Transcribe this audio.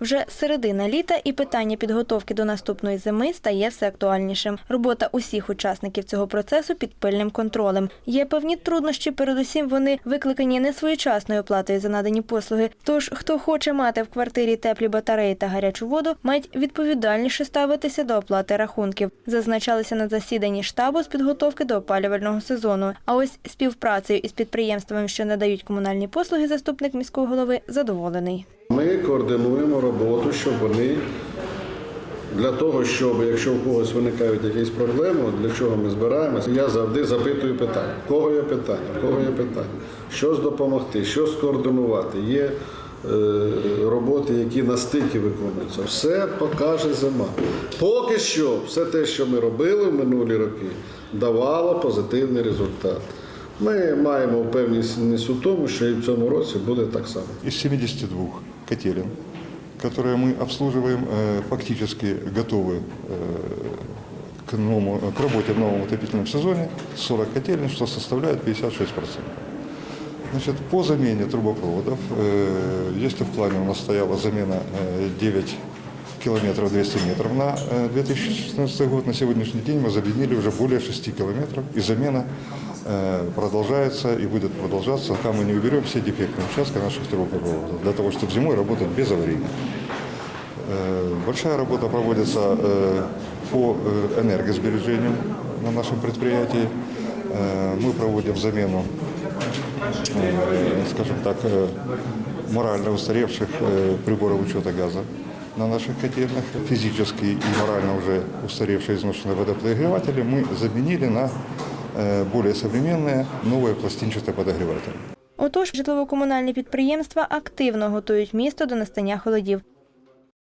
Вже середина літа і питання підготовки до наступної зими стає все актуальнішим. Робота усіх учасників цього процесу під пильним контролем. Є певні труднощі, передусім вони викликані несвоєчасною оплатою за надані послуги. Тож, хто хоче мати в квартирі теплі батареї та гарячу воду, мають відповідальніше ставитися до оплати рахунків. Зазначалися на засіданні штабу з підготовки до опалювального сезону. А ось співпрацею із підприємствами, що надають комунальні послуги, заступник міського голови задоволений. Ми координуємо роботу, щоб вони для того, щоб якщо у когось виникають якісь проблеми, для чого ми збираємося, я завжди запитую питання. Кого є питання? В Кого є питання? Що допомогти, що скоординувати? Є е, роботи, які на стикі виконуються. Все покаже зима. Поки що, все те, що ми робили в минулі роки, давало позитивний результат. Ми маємо впевненість у тому, що і в цьому році буде так само. из 72 котелен, которые мы обслуживаем, э, фактически готовы э, к, новому, к работе в новом отопительном сезоне, 40 котелен, что составляет 56%. Значит, по замене трубопроводов, э, если в плане у нас стояла замена э, 9 километров 200 метров на э, 2016 год, на сегодняшний день мы заменили уже более 6 километров, и замена э, продолжается и будет продолжаться, пока мы не уберем все дефектные участки наших трубопроводов, для того, чтобы зимой работать без аварийно. Э, Большая работа проводится э, по э, энергосбережению на нашем предприятии. Э, Мы проводим замену, э, скажем так, э, морально устаревших э, приборов учета газа на наших котельных. Физически и морально уже устаревшие изношенные водоподогреватели мы заменили на э, более современные новые пластинчатые подогреватели. Отож, житлово-комунальні підприємства активно готують місто до настання холодів.